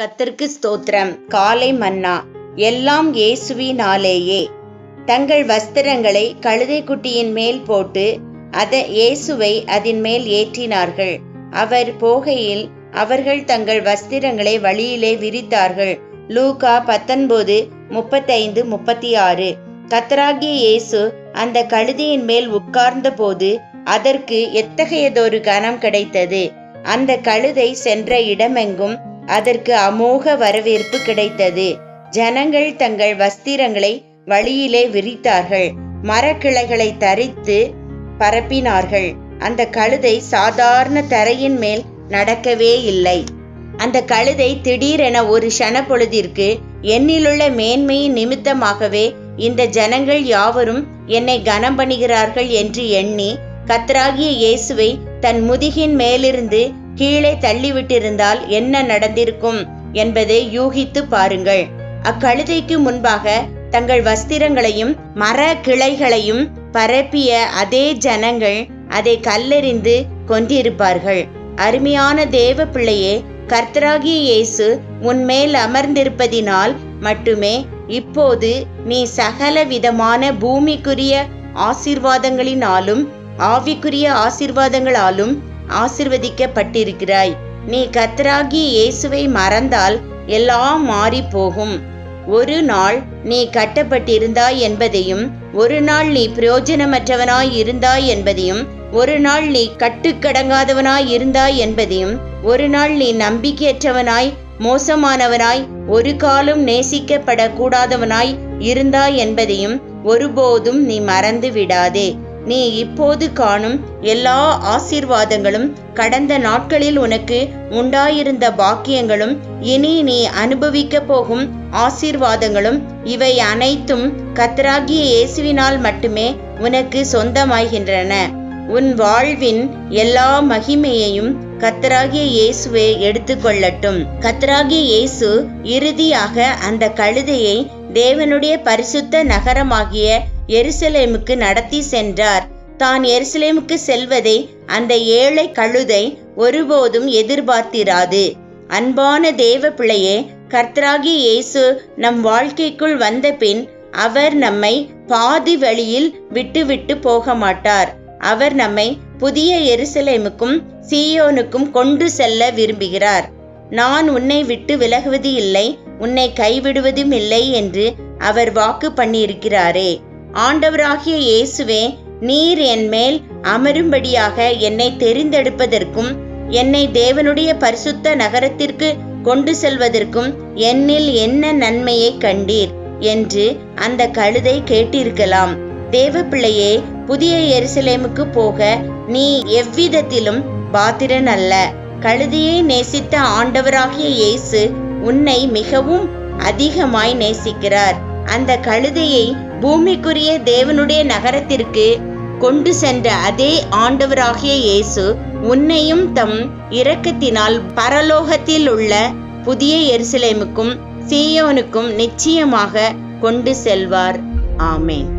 கத்திற்கு ஸ்தோத்திரம். காலை மன்னா. எல்லாம் இயேசுவினாலேயே. தங்கள் வஸ்திரங்களை கழுதை குட்டியின் மேல் போட்டு அத இயேசுவை அதன் மேல் ஏற்றினார்கள். அவர் போகையில் அவர்கள் தங்கள் வஸ்திரங்களை வழியிலே விரித்தார்கள். லூகா பத்தொன்பது முப்பத்தைந்து முப்பத்தி ஆறு கத்தராகிய இயேசு அந்த கழுதையின் மேல் உட்கார்ந்த போது அதற்கு எத்தகையதொரு கனம் கிடைத்தது? அந்த கழுதை சென்ற இடமெங்கும் அதற்கு அமோக வரவேற்பு கிடைத்தது. ஜனங்கள் தங்கள் வஸ்திரங்களை வழியிலே விரித்தார்கள். மரக்கிளைகளை தரித்து பரப்பினார்கள். அந்த கழுதை சாதாரண தரையின் மேல் நடக்கவே இல்லை. அந்த கழுதை திடீரென ஒரு பொழுதிற்கு என்னிலுள்ள மேன்மையின் நிமித்தமாகவே இந்த ஜனங்கள் யாவரும் என்னை கனம் பண்ணுகிறார்கள் என்று எண்ணி கத்ராகிய இயேசுவை தன் முதுகின் மேலிருந்து கீழே தள்ளிவிட்டிருந்தால் என்ன நடந்திருக்கும் என்பதை யூகித்து பாருங்கள். அக்கழுதைக்கு முன்பாக தங்கள் வஸ்திரங்களையும் மர கிளைகளையும் பரப்பிய அதே ஜனங்கள் அதை கல்லெறிந்து கொண்டிருப்பார்கள் அருமையான தேவ பிள்ளையே கர்த்தராகிய இயேசு உன்மேல் அமர்ந்திருப்பதினால் மட்டுமே இப்போது நீ சகல விதமான பூமிக்குரிய ஆசிர்வாதங்களினாலும் ஆவிக்குரிய ஆசீர்வாதங்களாலும் ஆசிர்வதிக்கப்பட்டிருக்கிறாய். நீ கத்தராகி இயேசுவை மறந்தால் எல்லாம் மாறி போகும் ஒரு நாள் நீ கட்டப்பட்டிருந்தாய் என்பதையும் ஒரு நாள் நீ பிரயோஜனமற்றவனாய் இருந்தாய் என்பதையும் ஒரு நாள் நீ கட்டுக்கடங்காதவனாய் இருந்தாய் என்பதையும் ஒரு நாள் நீ நம்பிக்கையற்றவனாய் மோசமானவனாய் ஒரு காலம் நேசிக்கப்படக்கூடாதவனாய் இருந்தாய் என்பதையும் ஒருபோதும் நீ மறந்து விடாதே நீ இப்போது காணும் எல்லா ஆசீர்வாதங்களும் கடந்த நாட்களில் உனக்கு உண்டாயிருந்த பாக்கியங்களும் இனி நீ அனுபவிக்க போகும் ஆசீர்வாதங்களும் இவை அனைத்தும் கத்தராகிய இயேசுவினால் மட்டுமே உனக்கு சொந்தமாகின்றன. உன் வாழ்வின் எல்லா மகிமையையும் கத்தராகிய இயேசுவே எடுத்துக்கொள்ளட்டும். கத்தராகிய இயேசு இறுதியாக அந்த கழுதையை தேவனுடைய பரிசுத்த நகரமாகிய எருசலேமுக்கு நடத்தி சென்றார். தான் எருசலேமுக்கு செல்வதை அந்த ஏழை கழுதை ஒருபோதும் எதிர்பார்த்திராது. அன்பான தேவ பிள்ளையே கர்த்தராகி இயேசு நம் வாழ்க்கைக்குள் வந்த பின் அவர் நம்மை பாதி வழியில் விட்டுவிட்டு போக மாட்டார் அவர் நம்மை புதிய எருசலேமுக்கும் சீயோனுக்கும் கொண்டு செல்ல விரும்புகிறார். நான் உன்னை விட்டு விலகுவது இல்லை உன்னை கைவிடுவதும் இல்லை என்று அவர் வாக்கு பண்ணியிருக்கிறாரே. ஆண்டவராகிய இயேசுவே நீர் என் மேல் அமரும்படியாக என்னை தெரிந்தெடுப்பதற்கும் என்னை தேவனுடைய பரிசுத்த நகரத்திற்கு கொண்டு செல்வதற்கும் என்னில் என்ன நன்மையை கண்டீர் என்று அந்த கழுதை கேட்டிருக்கலாம். தேவப்பிள்ளையே புதிய எருசலேமுக்கு போக நீ எவ்விதத்திலும் பாத்திரன் அல்ல. கழுதியை நேசித்த ஆண்டவராகிய இயேசு உன்னை மிகவும் அதிகமாய் நேசிக்கிறார். அந்த கழுதையை பூமிக்குரிய தேவனுடைய நகரத்திற்கு கொண்டு சென்ற அதே ஆண்டவராகிய இயேசு உன்னையும் தம் இரக்கத்தினால் பரலோகத்தில் உள்ள புதிய எருசலேமுக்கும் சீயோனுக்கும் நிச்சயமாக கொண்டு செல்வார். ஆமேன்.